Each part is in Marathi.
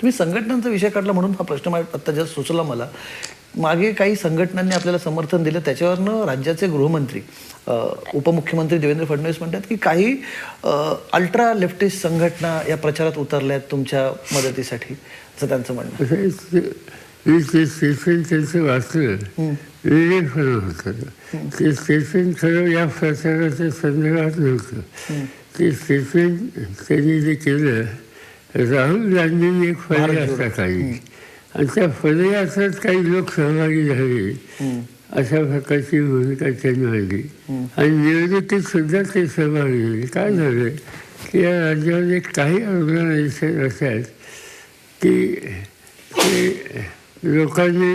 तुम्ही संघटनांचा विषय काढला म्हणून हा प्रश्न आत्ता जस्ट सुचला मला. मागे काही संघटनांनी आपल्याला समर्थन दिलं त्याच्यावरनं राज्याचे गृहमंत्री उपमुख्यमंत्री देवेंद्र फडणवीस म्हणतात की काही अल्ट्रा लेफ्टिस्ट संघटना या प्रचारात उतरल्या आहेत तुमच्या मदतीसाठी असं त्यांचं म्हणणं स्टेशन त्यांचं वाचलं विवेकपणा होतं ते स्टेशन खरं या प्रचाराच्या संदर्भात नव्हतं. ते स्टेशन त्यांनी जे केलं राहुल गांधींनी एक फळ्या टाकली आणि त्या फळयाचाच काही लोक सहभागी झाले अशा प्रकारची भूमिका त्यांनी मांडली. आणि निवडणुकीत सुद्धा ते सहभागी झाले काय झालं? की या राज्यामध्ये काही ऑर्गनायझेशन असे आहेत की ते लोकांनी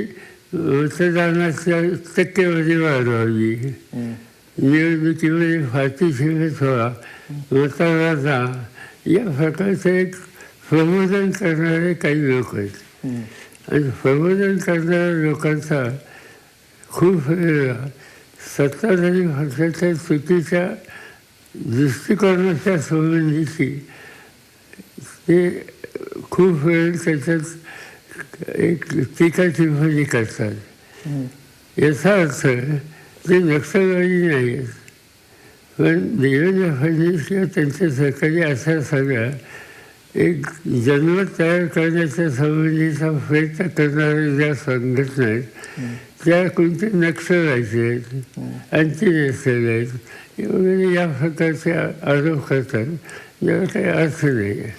मतदानाच्या टक्केवारी वाढवावी. निवडणुकीमध्ये शिरत व्हा मतदानाचा या प्रकारचं एक प्रबोधन करणारे काही लोक आहेत. आणि प्रबोधन करणाऱ्या लोकांचा खूप सत्ताधारी पक्षाच्या चुकीच्या दृष्टिकोनाच्या संबंधीची ते खूप वेळ त्याच्यात एक टीका टिप्पणी करतात. याचा अर्थ ते नक्षलवादी नाही आहेत. पण देवेंद्र फडणवीस किंवा त्यांच्या सरकारी असा सगळा एक जनमत तयार करण्याच्या संबंधीचा प्रयत्न करणाऱ्या ज्या संघटना आहेत त्या कोणते नक्षलवादी आहेत अँटी नक्षल आहेत वगैरे या प्रकारचे आरोप करतात याला काही अर्थ नाही. आहे